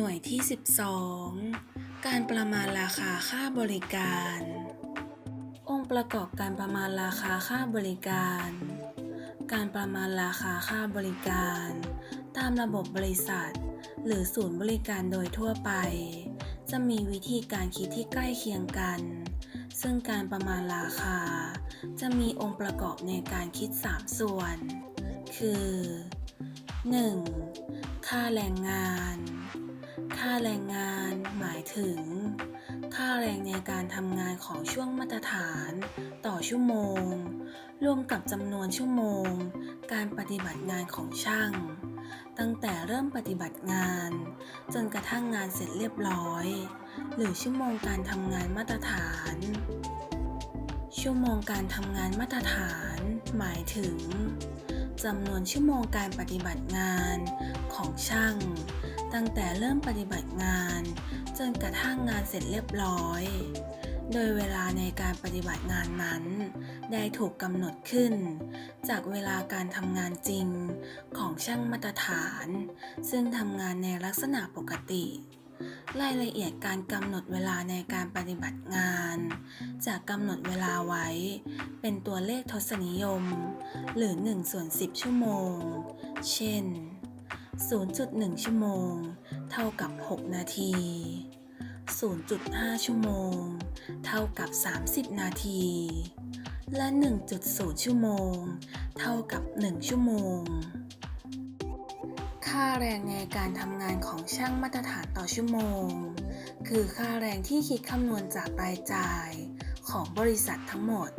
หน่วยที่ 12 การประมาณราคาค่าบริการ องค์ประกอบการประมาณราคาค่าบริการ การประมาณราคาค่าบริการ ตามระบบบริษัท หรือศูนย์บริการโดยทั่วไป จะมีวิธีการคิดที่ใกล้เคียงกัน ซึ่งการประมาณราคา จะมีองค์ประกอบในการคิด 3 ส่วน คือ 1. ค่าแรงงานาแรงงานหมายถึง ค่าแรงในการทำงานของช่วงมาตรฐานต่อชั่วโมง รวมกับจำนวนชั่วโมง การปฏิบัติงานของช่าง ตั้งแต่เริ่มปฏิบัติงาน จนกระทั่งงานเสร็จเรียบร้อย หรือชั่วโมงการทำงานมาตรฐาน ชั่วโมงการทำงานมาตรฐาน หมายถึงจำนวนชั่วโมงการปฏิบัติงานของช่าง ตั้งแต่เริ่มปฏิบัติงาน จนกระทั่งงานเสร็จเรียบร้อย โดยเวลาในการปฏิบัติงานนั้นได้ถูกกำหนดขึ้น จากเวลาการทำงานจริงของช่างมาตรฐาน ซึ่งทำงานในลักษณะปกติ รายละเอียดการกำหนดเวลาในการปฏิบัติงาน จากกำหนดเวลาไว้ เป็นตัวเลขทศนิยม หรือ1ส่วน10 ชั่วโมง เช่น 0.1 ชั่วโมง เท่ากับ 6 นาที 0.5 ชั่วโมง เท่ากับ 30 นาที และ 1.0 ชั่วโมง เท่ากับ 1 ชั่วโมง ค่าแรงในการทำงานของช่างมาตรฐานต่อชั่วโมง คือค่าแรงที่คิดคำนวณจากรายจ่ายของบริษัททั้งหมด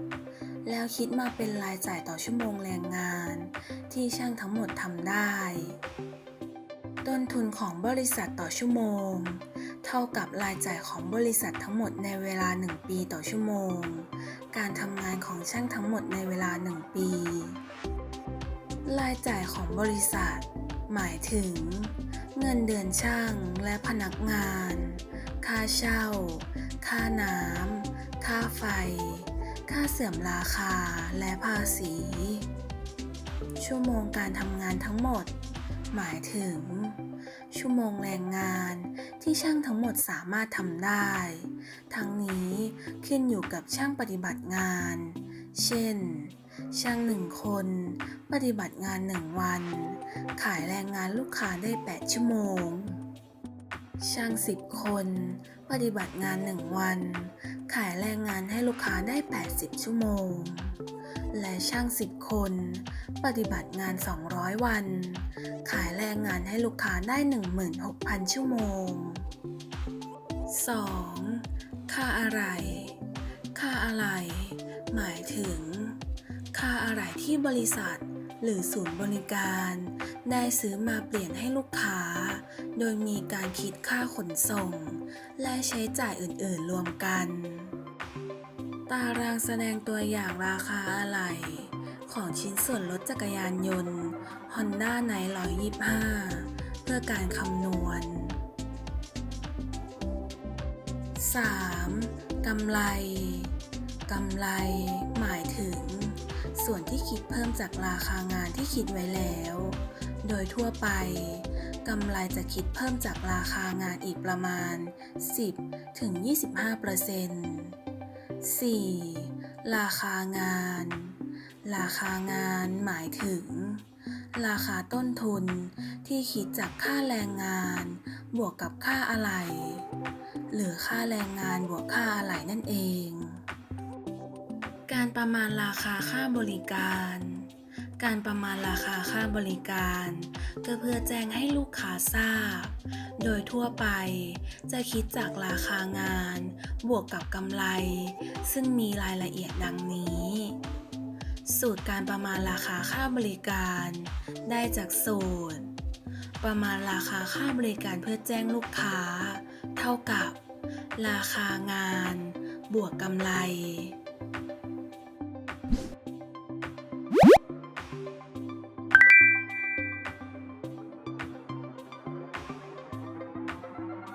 แล้วคิดมาเป็นรายจ่ายต่อชั่วโมงแรงงาน ที่ช่างทั้งหมดทำได้ ต้นทุนของบริษัทต่อชั่วโมง เท่ากับรายจ่ายของบริษัททั้งหมดในเวลา 1 ปีต่อชั่วโมง การทำงานของช่างทั้งหมดในเวลา 1 ปี รายจ่ายของบริษัท หมายถึง เงินเดือนช่างและพนักงาน ค่าเช่า ค่าน้ำ ค่าไฟ ค่าเสื่อมราคาและภาษี ชั่วโมงการทำงานทั้งหมดหมายถึง ชั่วโมงแรงงานที่ช่างทั้งหมดสามารถทำได้ ทั้งนี้ขึ้นอยู่กับช่างปฏิบัติงาน เช่น ช่างหนึ่งคน ปฏิบัติงานหนึ่งวัน ขายแรงงานลูกค้าได้ 8 ชั่วโมง ช่าง10คน ปฏิบัติงาน1วัน ขายแรงงานให้ลูกค้าได้ 80 ชั่วโมง และช่าง10คน ปฏิบัติงาน 200 วัน ขายแรงงานให้ลูกค้าได้ 16,000 ชั่วโมง 2. ค่าอะไร ค่าอะไร หมายถึง ค่าอะไรที่บริษัท หรือศูนย์บริการ ได้ซื้อมาเปลี่ยนให้ลูกค้า โดยมีการคิดค่าขนส่ง และใช้จ่ายอื่นๆรวมกัน ตารางแสดงตัวอย่างราคาอะไหล่ของชิ้นส่วนรถจักรยานยนต์ Honda n i 125 เพื่อการคำนวณ 3. กำไร กำไร หมายถึง ส่วนที่คิดเพิ่มจากราคางานที่คิดไว้แล้ว โดยทั่วไป กำไรจะคิดเพิ่มจากราคางานอีกประมาณ 10ถึง25เปอร์เซ็นต์ 4. ราคางาน ราคางานหมายถึง ราคาต้นทุนที่คิดจากค่าแรงงาน บวกกับค่าอะไหล่หรือค่าแรงงานบวกค่าอะไหล่นั่นเอง การประมาณราคาค่าบริการ การประมาณราคาค่าบริการ ก็เพื่อแจ้งให้ลูกค้าทราบ โดยทั่วไปจะคิดจากราคางาน บวกกับกำไร ซึ่งมีรายละเอียดดังนี้ สูตรการประมาณราคาค่าบริการ ได้จากสูตร ประมาณราคาค่าบริการเพื่อแจ้งลูกค้า เท่ากับ ราคางาน บวกกำไร